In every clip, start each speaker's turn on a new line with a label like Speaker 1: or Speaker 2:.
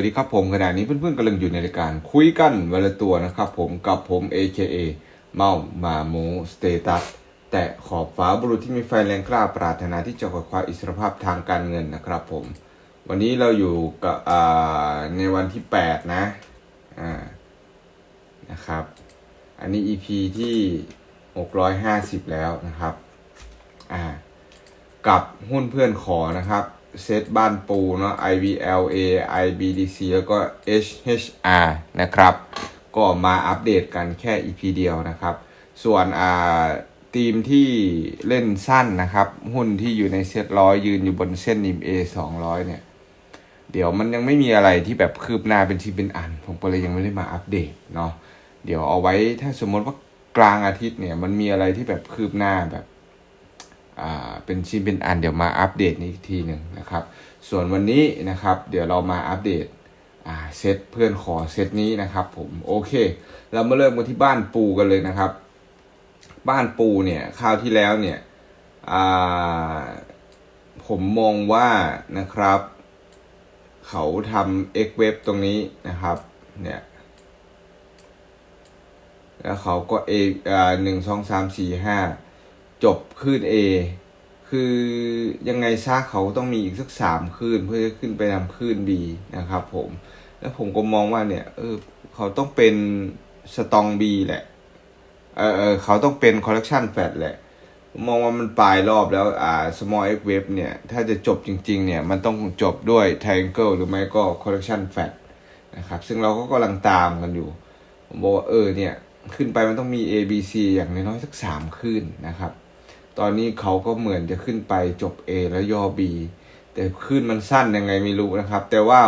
Speaker 1: วัสดีครับผมขณะนี้เพื่อนๆกำลังอยู่ในรายการคุยกันวันละตัวนะครับผมกับผม AKA เมามาโมสเตตัสแต่ขอบฟ้าบุรุษที่มีไฟแรงกล้าปรารถนาที่จะขวคว้าอิสรภาพทางการเงินนะครับผม วันนี้เราอยู่กับในวันที่ 8 นะอ่านะครับ อันนี้ EP ที่ 650 แล้วนะครับอ่ากับหุ้นเพื่อนขอนะครับ เซตบ้านปูเนาะ IVLA IBDC แล้วก็ HHR นะครับ ก็มาอัปเดตกันแค่ EP เดียวนะครับ ส่วนอ่าทีมที่เล่นสั้นนะครับ หุ้นที่อยู่ในเซตร้อยยืนอยู่บนเส้นนิม A 200 เนี่ย เดี๋ยวมันยังไม่มีอะไรที่แบบคืบหน้าเป็นชิ้นเป็นอัน ผมก็เลยยังไม่ได้มาอัปเดตเนาะเดี๋ยวเอาไว้ถ้าสมมติว่ากลางอาทิตย์เนี่ยมันมีอะไรที่แบบคืบหน้าแบบ เป็นชิ้นเป็นอันเดี๋ยวมาอัปเดตนี้อีกทีหนึ่งนะครับ ส่วนวันนี้นะครับ เดี๋ยวเรามาอัปเดตเซตเพื่อนขอเซตนี้นะครับ ผมโอเค เรามาเริ่มกันที่บ้านปูกันเลยนะครับ บ้านปูเนี่ยคราวที่แล้วเนี่ยผมมองว่านะครับ เขาทำ X web ตรงนี้นะครับเนี่ยแล้วเขาก็ A อ่าหนึ่งสองสามสี่ห้า จบคลื่น A คือยังไงซะเขาต้องมีอีกสักสามคลื่นเพื่อจะขึ้นไปทำคลื่น B นะครับผม แล้วผมก็มองว่าเนี่ยเออเขาต้องเป็นสตอง B แหละเออเขาต้องเป็น collection fat แหละ มองว่ามันปลายรอบแล้วอ่า small x wave เนี่ย ถ้าจะจบจริง ๆ เนี่ย มันต้องจบด้วย triangle หรือไม่ก็ collection fat นะครับ ซึ่งเราก็กำลังตามกันอยู่ ผมบอกว่าเออเนี่ย ขึ้นไปมันต้องมี A B C อย่างน้อยๆสักสามขึ้นนะครับ ตอนนี้เขาก็เหมือนจะขึ้นไปจบ A แล้วย่อ B แต่ขึ้นมันสั้นยังไงไม่รู้นะครับ แต่ว่า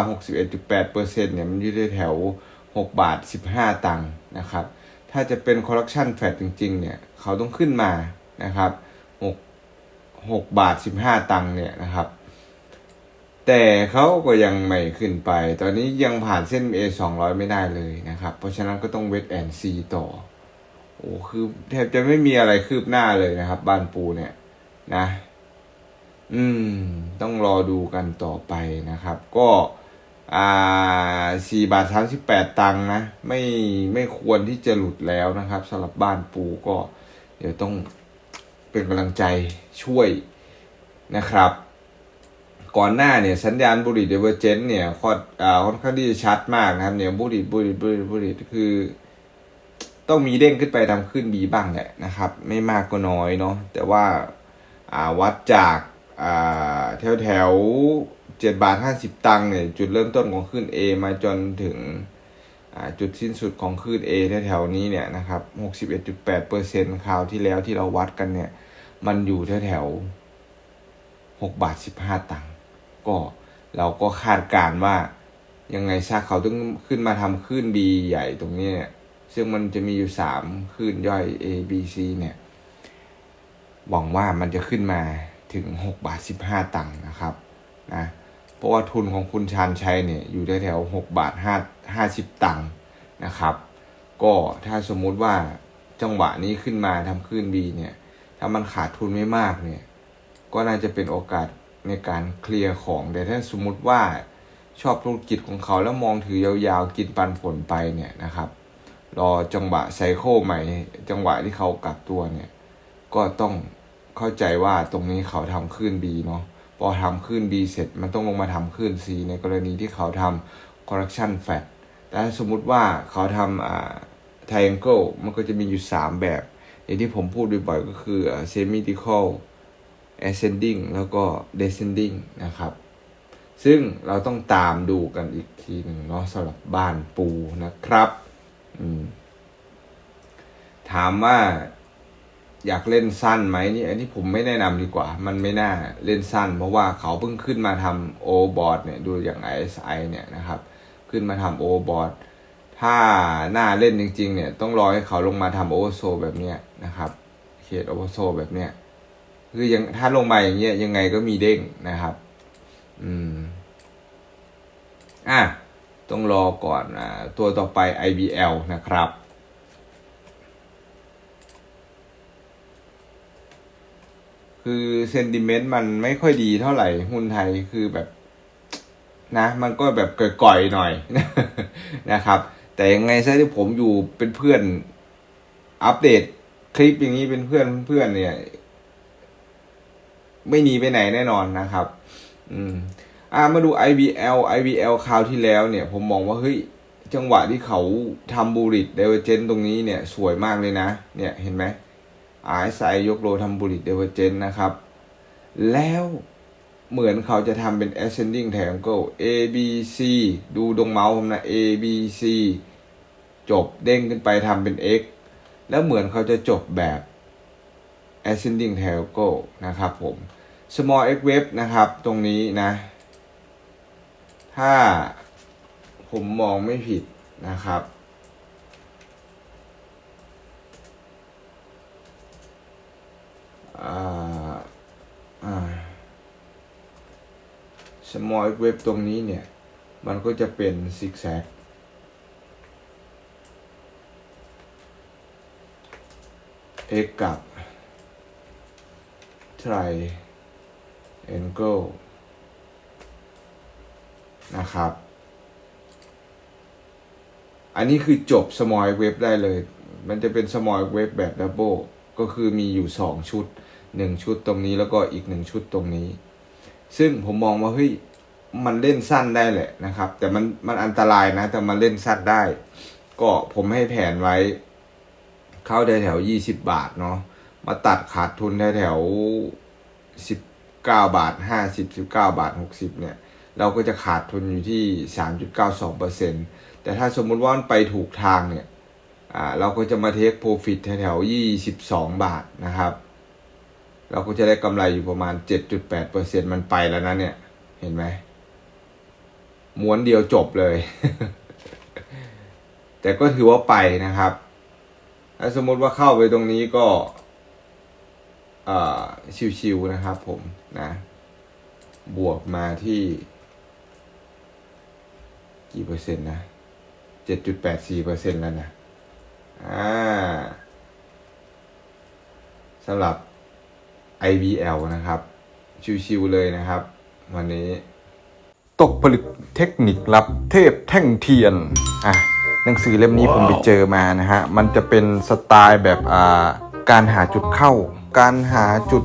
Speaker 1: 61.8%เนี่ยมันอยู่ที่แถว 6 บาท 15 ตังค์นะครับ ถ้าจะเป็น correction fat จริง ๆ เนี่ย เขาต้องขึ้นมานะครับ 6 6 บาท 15 ตังค์เนี่ยนะครับ แต่เขาก็ยังไม่ขึ้นไป ตอนนี้ยังผ่านเส้น A 200 ไม่ได้เลยนะครับ เพราะฉะนั้นก็ต้องเวทแอนซีต่อ โอ้คือแทบจะไม่มีอะไรคืบหน้าเลยนะครับ บ้านปูเนี่ย นะ อืม ต้องรอดูกันต่อไปนะครับ ก็อ่าสี่บาทสามสิบแปดตังค์นะ ไม่ไม่ควรที่จะหลุดแล้วนะครับสำหรับบ้านปูก็ เดี๋ยวต้องเป็นกำลังใจช่วยนะครับ ก่อนหน้าเนี่ยสัญญาณบุรีเดเวอร์เจนเนี่ยค่อนอ่าค่อนข้างที่จะชัดมากนะครับ เนี่ยบุรีบุรีบุรีบุรีคือ ต้องมีเด้งขึ้นไปทำขึ้นบีบ้างแหละนะครับ ไม่มากก็น้อยเนาะแต่ว่าาวัดจากาแถวแถวเจ็ดบาทห้าสิบตังค์เนี่ยจุดเริ่มต้นของขึ้น A มาจนถึงจุดสิ้นสุดของขึ้น A แถวแถวๆนี้เนี่ยนะครับหกสิบเอ็ดจุดแปดเปอร์เซ็นต์คราวที่แล้วที่เราวัดกันเนี่ย มันอยู่แถวแถวหกบาทสิบห้าตังค์ ก็เราก็คาดการ์ว่ายังไงซะเขาต้องขึ้นมาทำคลื่น B ใหญ่ตรงนี้เนี่ย ซึ่งมันจะมีอยู่สามคลื่นย่อย A B C เนี่ยหวังว่ามันจะขึ้นมาถึงหกบาทสิบห้าตังค์นะครับนะเพราะว่าทุนของคุณชานชัยเนี่ยอยู่แถวๆหกบาทห้าห้าสิบตังค์นะครับ ก็ถ้าสมมุติว่าจังหวะนี้ขึ้นมาทำคลื่น B เนี่ยถ้ามันขาดทุนไม่มากเนี่ยก็น่าจะเป็นโอกาสในการเคลียร์ของ แต่ถ้าสมมุติว่าชอบธุรกิจของเขาแล้วมองถือยาวๆ กินปันผลไปเนี่ยนะครับ รอจังหวะไซโคใหม่ จังหวะที่เขากลับตัวเนี่ย ก็ต้องเข้าใจว่าตรงนี้เขาทำขึ้น B เนาะพอทำขึ้น B เสร็จมันต้องลงมาทำขึ้น C ในกรณีที่เขาทำ correction fat แต่สมมุติว่าเขาทำอ่า triangle มันก็จะมีอยู่ 3 แบบ อย่างที่ผมพูดบ่อยๆก็คืออ่า symmetrical ascending แล้วก็ descending นะครับ ซึ่งเราต้องตามดูกันอีกทีหนึ่งเนาะสำหรับบ้านปูนะครับ ถามว่าอยากเล่นสั้นไหมนี่อันนี้ผมไม่แนะนำดีกว่า มันไม่น่าเล่นสั้น เพราะว่าเขาเพิ่งขึ้นมาทำโอบอร์ดเนี่ยดูอย่าง ISI เนี่ยนะครับ ขึ้นมาทำโอบอร์ดถ้าหน้าเล่นจริง ๆ เนี่ย ต้องรอให้เขาลงมาทำโอเวอร์โซแบบเนี้ยนะครับเขตโอเวอร์โซแบบเนี้ยคือยังถ้าลงมาอย่างเงี้ยยังไงก็มีเด้งนะครับ อืม อะ ต้องรอก่อนอตัวต่อไป IBL นะครับ คือเซนติเมนต์มันไม่ค่อยดีเท่าไหร่ หุ้นไทยคือแบบนะ มันก็แบบก่อยๆหน่อยนะครับ แต่ยังไงซะที่ผมอยู่เป็นเพื่อนอัปเดตคลิปอย่างนี้เป็นเพื่อนเพื่อนเนี่ย ไม่หนีไปไหนแน่นอนนะครับ อืม อ่ามาดู IBL IBL คราวที่แล้วเนี่ย ผมมองว่าเฮ้ยจังหวะที่เขาทำบูริตเดเวอร์เจนตรงนี้เนี่ย สวยมากเลยนะ เนี่ยเห็นไหม RSI ยกโลทำบูริตเดเวอร์เจนนะครับ แล้วเหมือนเขาจะทำเป็น ascending triangle A B C ดูตรงเมาส์ผมนะ A B C จบเด้งขึ้นไปทำเป็น X แล้วเหมือนเขาจะจบแบบ ascending triangle นะครับผม small x wave นะครับ ตรงนี้นะ ถ้าผมมองไม่ผิดนะครับอ่าอ่า small x wave ตรงนี้เนี่ย มันก็จะเป็นซิกแซก x กับ triangle นะครับ อันนี้คือจบ small wave ได้เลย มันจะเป็น small wave แบบ double ก็คือมีอยู่ 2 ชุด 1 ชุดตรงนี้แล้วก็อีก 1 ชุดตรงนี้ ซึ่งผมมองว่าเฮ้ยมันเล่นสั้นได้แหละนะครับ แต่มันมันอันตรายนะ แต่มันเล่นสั้นได้ ก็ผมให้แผนไว้ เข้าแถวแถวยี่สิบบาทเนาะมาตัดขาดทุนแถวแถวสิบเก้าบาทห้าสิบสิบเก้าบาทหกสิบเนี่ย เราก็จะขาดทุนอยู่ที่สามจุดเก้าสองเปอร์เซ็นแต่ถ้าสมมุติว่าไปถูกทางเนี่ยอ่าเราก็จะมาเทคโปรฟิตแถวแถวยี่สิบสองบาทนะครับ เราก็จะได้กำไรอยู่ประมาณเจ็ดจุดแปดเปอร์เซ็นมันไปแล้วนะเนี่ย เห็นไหมม้วนเดียวจบเลย แต่ก็ถือว่าไปนะครับถ้าสมมติว่าเข้าไปตรงนี้ก็อ่อชิวๆนะครับผมนะ บวกมาที่ กี่เปอร์เซ็นต์นะเจ็ดจุดแปดสี่เปอร์เซ็นต์แล้วนะ อ่าสำหรับ IBL นะครับ ชิวๆเลยนะครับ วันนี้
Speaker 2: ตกผลึกเทคนิคลับเทพแท่งเทียน อะ หนังสือเล่มนี้ผมไปเจอมานะฮะ มันจะเป็นสไตล์แบบอ่าการหาจุดเข้า การหาจุด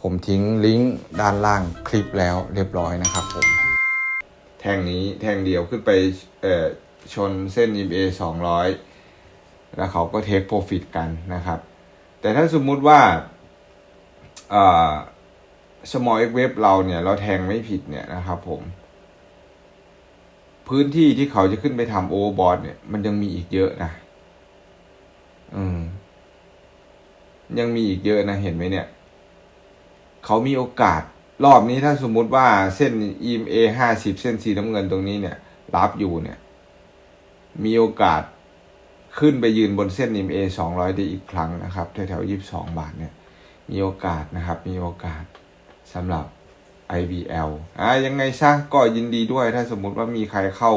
Speaker 2: ผมทิ้งลิงก์ด้านล่างคลิปแล้วเรียบร้อยนะครับผม
Speaker 1: แท่งนี้แท่งเดียวขึ้นไปเอ่อชนเส้น EMA 200 แล้วเขาก็เทคโปรฟิตกันนะครับ แต่ถ้าสมมุติว่าเอ่อ small x wave เราเนี่ยเราแทงไม่ผิดเนี่ยนะครับผม พื้นที่ที่เขาจะขึ้นไปทำโอเวอร์บอทเนี่ยมันยังมีอีกเยอะนะอืมยังมีอีกเยอะนะเห็นไหมเนี่ย เขามีโอกาส รอบนี้ถ้าสมมุติว่าเส้น EMA ห้าสิบเส้นสีน้ำเงินตรงนี้เนี่ย รับอยู่เนี่ย มีโอกาสขึ้นไปยืนบนเส้น EMA สองร้อยได้อีกครั้งนะครับแถวๆยี่สิบสองบาทเนี่ย มีโอกาสนะครับ มีโอกาสสำหรับ IBL อ่ายังไงซะก็ยินดีด้วยถ้าสมมุติว่ามีใครเข้า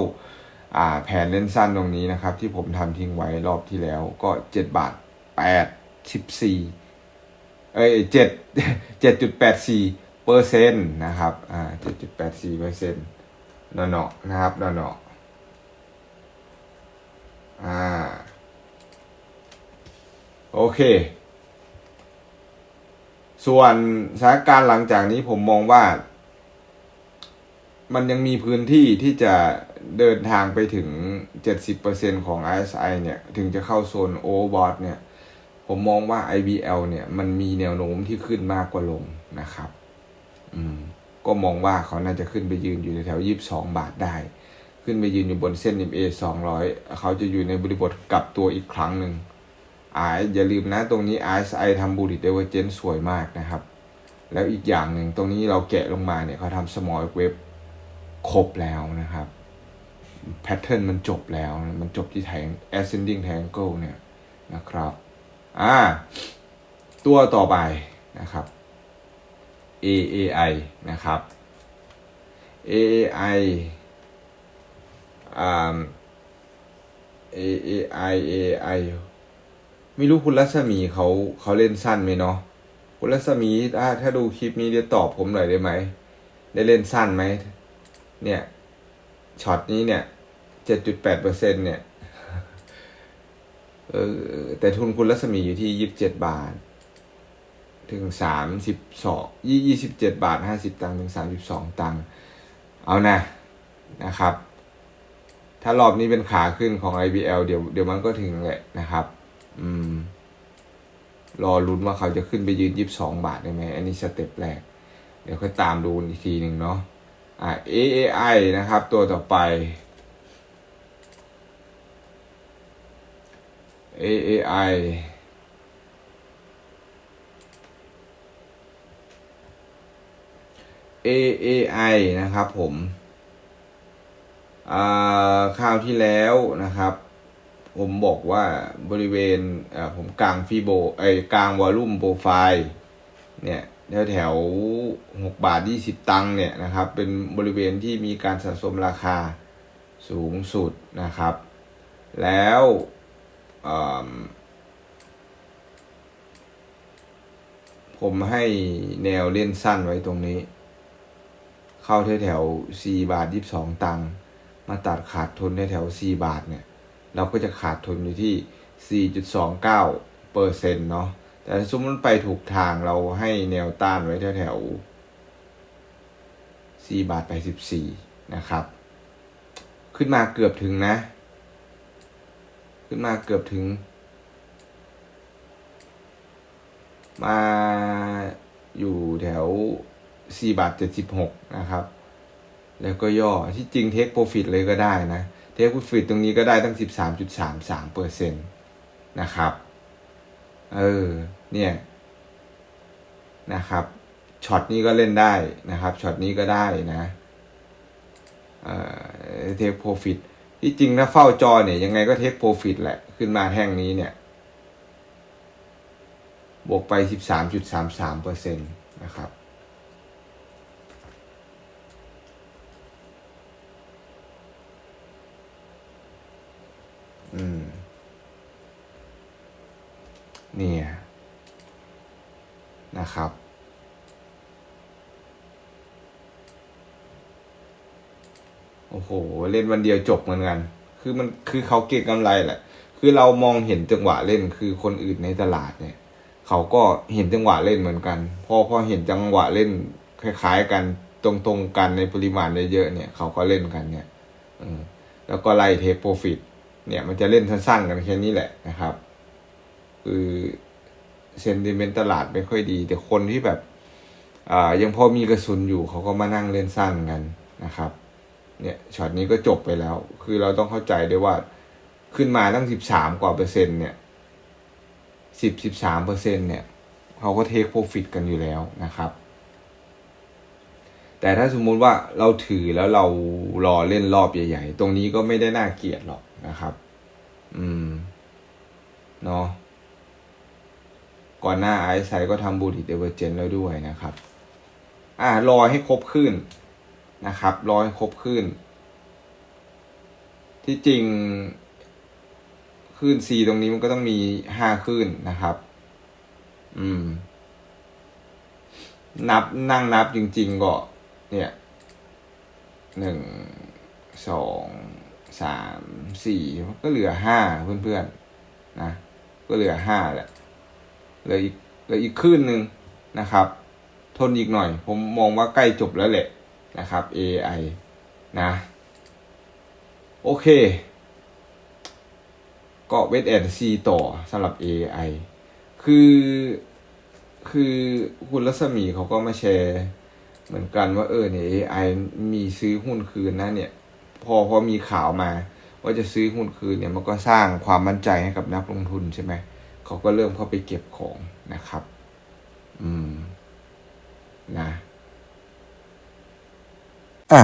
Speaker 1: อ่าแผนเล่นสั้นตรงนี้นะครับ ที่ผมทำทิ้งไว้รอบที่แล้วก็เจ็ดบาทแปดสิบสี่เอ้ยเจ็ด เจ็ดจุดแปดสี่เปอร์เซ็นต์นะครับอ่าเจ็ดจุดแปดสี่เปอร์เซ็นต์นอเนาะนะครับนอเนาะอ่าโอเค ส่วนสถานการณ์หลังจากนี้ผมมองว่า มันยังมีพื้นที่ที่จะเดินทางไปถึง 70%ของ RSI เนี่ย ถึงจะเข้าโซนโอเวอร์บอทเนี่ย ผมมองว่า IBL เนี่ยมันมีแนวโน้มที่ขึ้นมากกว่าลงนะครับ อืม ก็มองว่าเขาน่าจะขึ้นไปยืนอยู่ในแถวยี่สิบสองบาทได้ ขึ้นไปยืนอยู่บนเส้น MA สองร้อยเขาจะอยู่ในบริบทกลับตัวอีกครั้งหนึ่งอาอย่าลืมนะตรงนี้ RSI ทำบูริตเดเวอร์เจนสวยมากนะครับ แล้วอีกอย่างหนึ่งตรงนี้เราแกะลงมาเนี่ยเขาทำ small wave ครบแล้วนะครับ แพทเทิร์นมันจบแล้ว มันจบที่แทง ascending triangle เนี่ยนะครับ อ่า ตัวต่อไปนะครับ AAI นะครับ AAI อ่า AAI AI ไม่รู้คุณรัศมีเขาเขาเล่นสั้นไหมเนาะคุณรัศมีถ้าถ้าดูคลิปนี้เดี๋ยวตอบผมหน่อยได้ไหม ได้เล่นสั้นไหม เนี่ยช็อตนี้เนี่ยเจ็ดจุดแปดเปอร์เซ็นเนี่ย เออแต่ทุนคุณรัศมีอยู่ที่ยี่สิบเจ็ดบาท ถึงสามสิบสองยี่ยี่สิบเจ็ดบาทห้าสิบตังค์ถึงสามสิบสองตังค์เอานะนะครับ ถ้ารอบนี้เป็นขาขึ้นของ IBL เดี๋ยวเดี๋ยวมันก็ถึงแหละนะครับ อืม รอลุ้นว่าเขาจะขึ้นไปยืนยี่สิบสองบาทได้ไหมอันนี้สเต็ปแรก เดี๋ยวค่อยตามดูอีกทีหนึ่งเนาะอ่า AAI นะครับ ตัวต่อไป AAI AAI นะครับผมอ่าคราวที่แล้วนะครับ ผมบอกว่าบริเวณผมกลางฟีโบไอกลางวอลุ่มโปรไฟล์เนี่ยแถวแถวหกบาทยี่สิบตังค์เนี่ยนะครับ เป็นบริเวณที่มีการสะสมราคาสูงสุดนะครับ แล้ว ผมให้แนวเล่นสั้นไว้ตรงนี้ เข้าแถวแถวสี่บาทยี่สิบสองตังค์มาตัดขาดทุนในแถว4บาทเนี่ย เราก็จะขาดทุนอยู่ที่ 4.29เปอร์เซ็นต์เนาะแต่ถ้าสมมติไปถูกทางเราให้แนวต้านไว้แถวแถว4บาทไป14นะครับ ขึ้นมาเกือบถึงนะ ขึ้นมาเกือบถึง มาอยู่แถว 4 บาท 76 นะครับ แล้วก็ย่อที่จริงเทคโปรฟิตเลยก็ได้นะ เทคโปรฟิตตรงนี้ก็ได้ตั้ง 13.33เปอร์เซ็นต์นะครับ เออ เนี่ย นะครับช็อตนี้ก็เล่นได้นะครับช็อตนี้ก็ได้นะเออเทคโปรฟิต ที่จริงถ้าเฝ้าจอเนี่ยยังไงก็เทคโปรฟิตแหละ ขึ้นมาแท่งนี้เนี่ย บวกไป 13.33เปอร์เซ็นต์นะครับ อืม เนี่ย นะครับ โอ้โห เล่นวันเดียวจบเหมือนกัน คือมันคือเขาเก็งกำไรแหละ คือเรามองเห็นจังหวะเล่นคือคนอื่นในตลาดเนี่ย เขาก็เห็นจังหวะเล่นเหมือนกัน พอพอเห็นจังหวะเล่นคล้าย ๆ กันตรงๆกันในปริมาณเยอะๆเนี่ย เขาก็เล่นกันเนี่ยแล้วก็ไล่เทคโปรฟิตเนี่ยมันจะเล่นสั้นๆกันแค่นี้แหละนะครับ คือเซนติเมนต์ตลาดไม่ค่อยดี แต่คนที่แบบ อ่ายังพอมีกระสุนอยู่เขาก็มานั่งเล่นสั้นกันนะครับ เนี่ยช็อตนี้ก็จบไปแล้ว คือเราต้องเข้าใจด้วยว่าขึ้นมาตั้งสิบสามกว่าเปอร์เซ็นต์เนี่ยสิบสิบสามเปอร์เซ็นต์เนี่ยเขาก็เทคโปรฟิตกันอยู่แล้วนะครับ แต่ถ้าสมมุติว่าเราถือแล้วเรารอเล่นรอบใหญ่ๆ ตรงนี้ก็ไม่ได้น่าเกลียดหรอกนะครับ อืม เนาะก่อนหน้าไอซ์ไซก็ทำบูติเดเวอร์เจนแล้วด้วยนะครับ อ่ารอให้ครบขึ้น นะครับร้อให้ครบขึ้น ที่จริงคลื่น C ตรงนี้มันก็ต้องมีห้าคลื่นนะครับ อืม นับนั่งนับจริง ๆ ก็ เนี่ยหนึ่งสองสามสี่ก็เหลือห้าเพื่อนๆนะก็เหลือห้าแหละเหลืออีกเหลืออีกคลื่นหนึ่งนะครับ ทนอีกหน่อย ผมมองว่าใกล้จบแล้วแหละ นะครับ AI นะ โอเค ก็เวทแอนซีต่อสำหรับ AI คือคือคุณรัศมีเขาก็มาแชร์ เหมือนกันว่าเออเนี่ย AI มีซื้อหุ้นคืนนะเนี่ย พอพอมีข่าวมา ว่าจะซื้อหุ้นคืนเนี่ยมันก็สร้างความมั่นใจให้กับนักลงทุนใช่ไหมเขาก็เริ่มเข้าไปเก็บของนะครับ อืม นะ
Speaker 2: อะ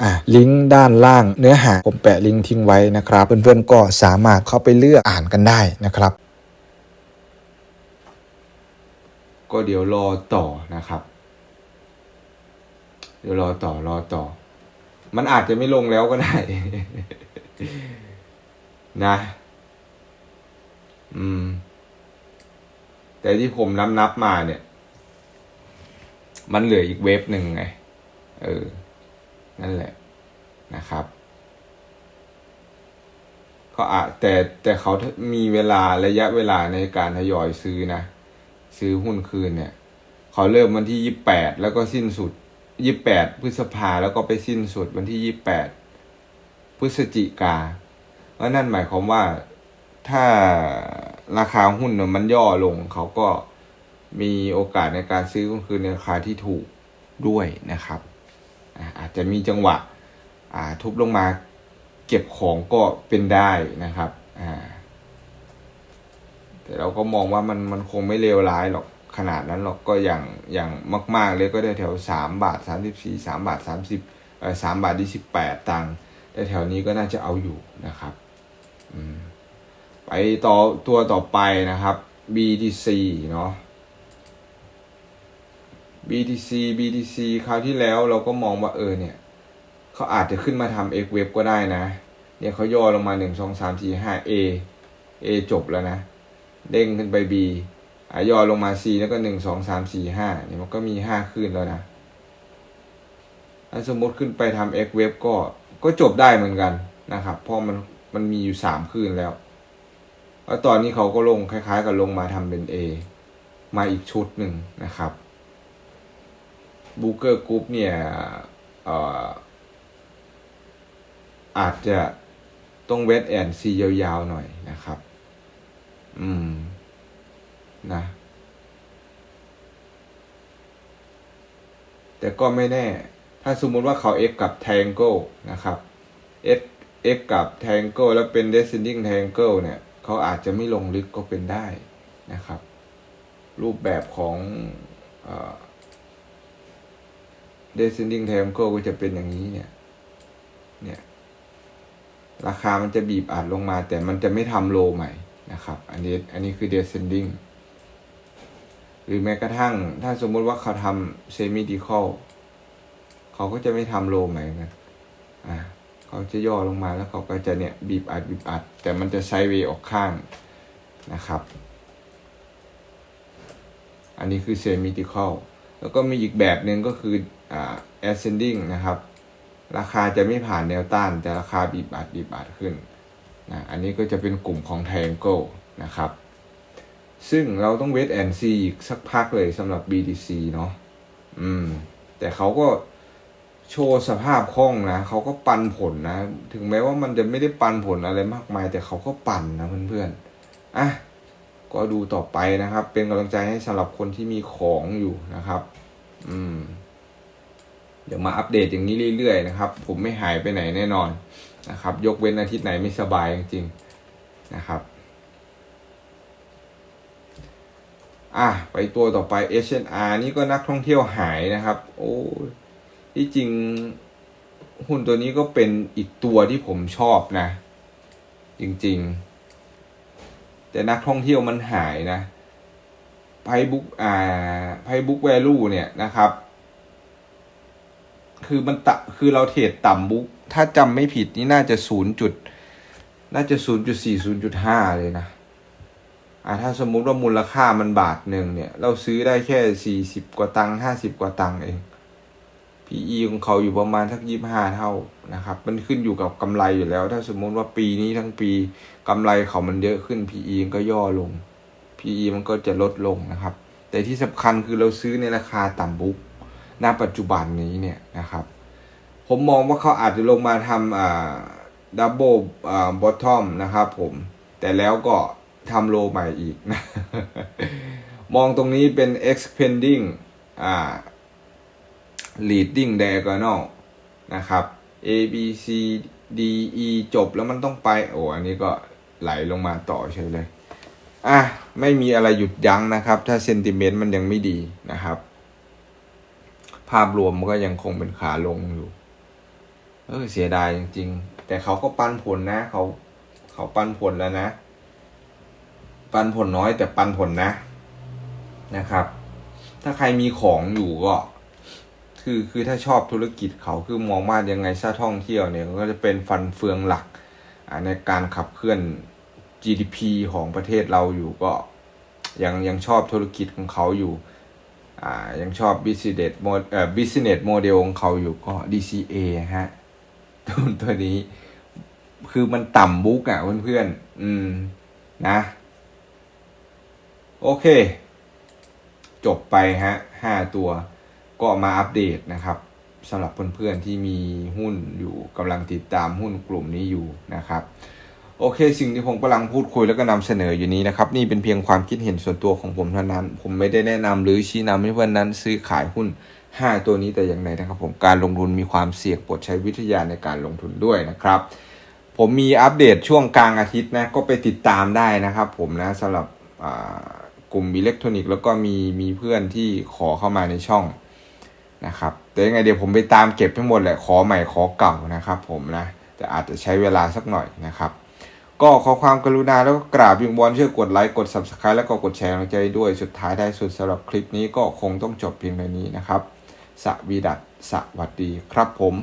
Speaker 2: อะลิงก์ด้านล่างเนื้อหาผมแปะลิงก์ทิ้งไว้นะครับ เพื่อนๆก็สามารถเข้าไปเลือกอ่านกันได้นะครับ
Speaker 1: ก็เดี๋ยวรอต่อนะครับ เดี๋ยวรอต่อรอต่อ มันอาจจะไม่ลงแล้วก็ได้ นะ อืม แต่ที่ผมนับนับมาเนี่ย มันเหลืออีกเวฟหนึ่งไง เออ นั่นแหละนะครับ ก็อาจแต่แต่เขามีเวลาระยะเวลาในการทยอยซื้อนะ ซื้อหุ้นคืนเนี่ย เขาเริ่มวันที่ยี่แปดแล้วก็สิ้นสุดยี่แปดพฤษภาแล้วก็ไปสิ้นสุดวันที่ยี่แปดพฤศจิกาเพราะนั่นหมายความว่าถ้าราคาหุ้นมันย่อลง เขาก็มีโอกาสในการซื้อหุ้นคืนในราคาที่ถูกด้วยนะครับ อาจจะมีจังหวะทุบลงมาเก็บของก็เป็นได้นะครับแต่เราก็มองว่ามันมันคงไม่เลวร้ายหรอกขนาดนั้นหรอกก็อย่างอย่างมาก ๆ เลยก็ได้แถวสามบาทสามสิบสี่สามบาทสามสิบเออสามบาทยี่สิบแปดตังค์แต่แถวนี้ก็น่าจะเอาอยู่นะครับไปต่อตัวต่อไปนะครับ BTC เนาะ BTC BTC คราวที่แล้วเราก็มองว่าเออเนี่ยเขาอาจจะขึ้นมาทำ X web ก็ได้นะ เนี่ยเขาย่อลงมาหนึ่งสองสามสี่ห้า A A จบแล้วนะ เด้งขึ้นไป B อะย่อลงมา C แล้วก็หนึ่งสองสามสี่ห้าเนี่ยมันก็มีห้าขึ้นแล้วนะถ้าสมมติขึ้นไปทำ X web ก็ก็จบได้เหมือนกันนะครับ เพราะมันมันมีอยู่สามขึ้นแล้วแล้วตอนนี้เขาก็ลงคล้ายๆ กับลงมาทำเป็น A มาอีกชุดหนึ่งนะครับ บูเกอร์กรุ๊ปเนี่ยอาจจะต้องเวทแอนซียาวๆหน่อยนะครับ อืม นะ แต่ก็ไม่แน่ ถ้าสมมุติว่าเขา x กับ Tangle นะครับ x x กับ Tangle แล้วเป็น descending Tangle เนี่ย เขาอาจจะไม่ลงลึกก็เป็นได้นะครับ รูปแบบของเอ่อ descending triangle ก็จะเป็นอย่างนี้เนี่ย เนี่ย ราคามันจะบีบอัดลงมา แต่มันจะไม่ทำโลใหม่นะครับ อันนี้ อันนี้คือ descending หรือแม้กระทั่ง ถ้าสมมติว่าเขาทำ semi d e c a l เขาก็จะไม่ทำโลใหม่กันอ่าเขาจะย่อลงมาแล้วเขาก็จะเนี่ยบีบอัดบีบอัด แต่มันจะไซด์เวย์ออกข้างนะครับ อันนี้คือ semi d e c a l แล้วก็มีอีกแบบหนึ่งก็คือ ascending นะครับ ราคาจะไม่ผ่านแนวต้าน แต่ราคาบีบอัดบีบอัดขึ้นนะอันนี้ก็จะเป็นกลุ่มของ Triangle นะครับ ซึ่งเราต้องเวทแอนซีอีกสักพักเลยสำหรับ BTC เนาะอืม แต่เขาก็โชว์สภาพคล่องนะเขาก็ปันผลนะ ถึงแม้ว่ามันจะไม่ได้ปันผลอะไรมากมาย แต่เขาก็ปั่นนะเพื่อนๆอะก็ดูต่อไปนะครับ เป็นกำลังใจให้สำหรับคนที่มีของอยู่นะครับ อืม เดี๋ยวมาอัปเดตอย่างนี้เรื่อยๆนะครับ ผมไม่หายไปไหนแน่นอนนะครับ ยกเว้นอาทิตย์ไหนไม่สบายจริงๆนะครับอะไปตัวต่อไป H&R นี่ก็นักท่องเที่ยวหายนะครับ โอ้ที่จริงหุ้นตัวนี้ก็เป็นอีกตัวที่ผมชอบนะ จริงๆ แต่นักท่องเที่ยวมันหายนะไพบุ๊กอ่าไพบุ๊กแวลูเนี่ยนะครับ คือมันตะคือเราเทรดต่ำบุ๊กถ้าจำไม่ผิดนี่น่าจะศูนย์จุด น่าจะศูนย์จุดสี่ศูนย์จุดห้าเลยนะ อ่าถ้าสมมุติว่ามูลค่ามันบาทหนึ่งเนี่ย เราซื้อได้แค่สี่สิบกว่าตังค์ห้าสิบกว่าตังค์เอง PE ของเขาอยู่ประมาณทักยี่ห้าเท่านะครับ มันขึ้นอยู่กับกำไรอยู่แล้ว ถ้าสมมุติว่าปีนี้ทั้งปีกำไรเขามันเยอะขึ้น PE ก็ย่อลง PE มันก็จะลดลงนะครับ แต่ที่สำคัญคือเราซื้อในราคาต่ำบุ๊ก ณปัจจุบันนี้เนี่ยนะครับ ผมมองว่าเขาอาจจะลงมาทำดับเบิลบอททอมนะครับผม แต่แล้วก็ทำโลใหม่อีกนะ มองตรงนี้เป็น expanding อ่า leading diagonal นะครับ A B C D E จบแล้วมันต้องไป โอ้อันนี้ก็ไหลลงมาต่อเฉยเลย อะ ไม่มีอะไรหยุดยั้งนะครับ ถ้าเซนติเมนต์มันยังไม่ดีนะครับ ภาพรวมมันก็ยังคงเป็นขาลงอยู่ เออเสียดายจริง ๆ แต่เขาก็ปันผลนะ เขาเขาปันผลแล้วนะ ปันผลน้อยแต่ปันผลนะนะครับ ถ้าใครมีของอยู่ก็ คือคือถ้าชอบธุรกิจเขาคือมองว่ายังไงซะท่องเที่ยวเนี่ยก็จะเป็นฟันเฟืองหลักในการขับเคลื่อน GDP ของประเทศเราอยู่ก็ยังยังชอบธุรกิจของเขาอยู่ ยังชอบ business model เอ่อ business model ของเขาอยู่ก็ DCA ฮะตัวตัวนี้ คือมันต่ำบุ๊กอะเพื่อนๆ อืม นะ โอเค จบไปฮะห้าตัว ก็มาอัปเดตนะครับสำหรับเพื่อนๆที่มีหุ้นอยู่กำลังติดตามหุ้นกลุ่มนี้อยู่นะครับ โอเค สิ่งที่ผมกำลังพูดคุยแล้วก็นำเสนออยู่นี้นะครับ นี่เป็นเพียงความคิดเห็นส่วนตัวของผมเท่านั้น ผมไม่ได้แนะนำหรือชี้นำให้เพื่อนนั้นซื้อขายหุ้น 5 ตัวนี้แต่อย่างใดนะครับ ผมการลงทุนมีความเสี่ยงโปรดใช้วิทยาในการลงทุนด้วยนะครับ ผมมีอัปเดตช่วงกลางอาทิตย์นะก็ไปติดตามได้นะครับ ผมนะสำหรับกลุ่มอิเล็กทรอนิกส์แล้วก็มีมีเพื่อนที่ขอเข้ามาในช่องนะครับแต่ยังไงเดี๋ยวผมไปตามเก็บทั้งหมดแหละขอใหม่ขอเก่านะครับ ผมนะแต่อาจจะใช้เวลาสักหน่อยนะครับ ก็ขอความกรุณาแล้วก็กราบวิงวอนช่วยกดไลค์กด subscribe แล้วก็กดแชร์กำลังใจด้วยสุดท้ายได้สุดสำหรับคลิปนี้ก็คงต้องจบเพียงเท่านี้นะครับ สวีดัสสวัสดีครับผม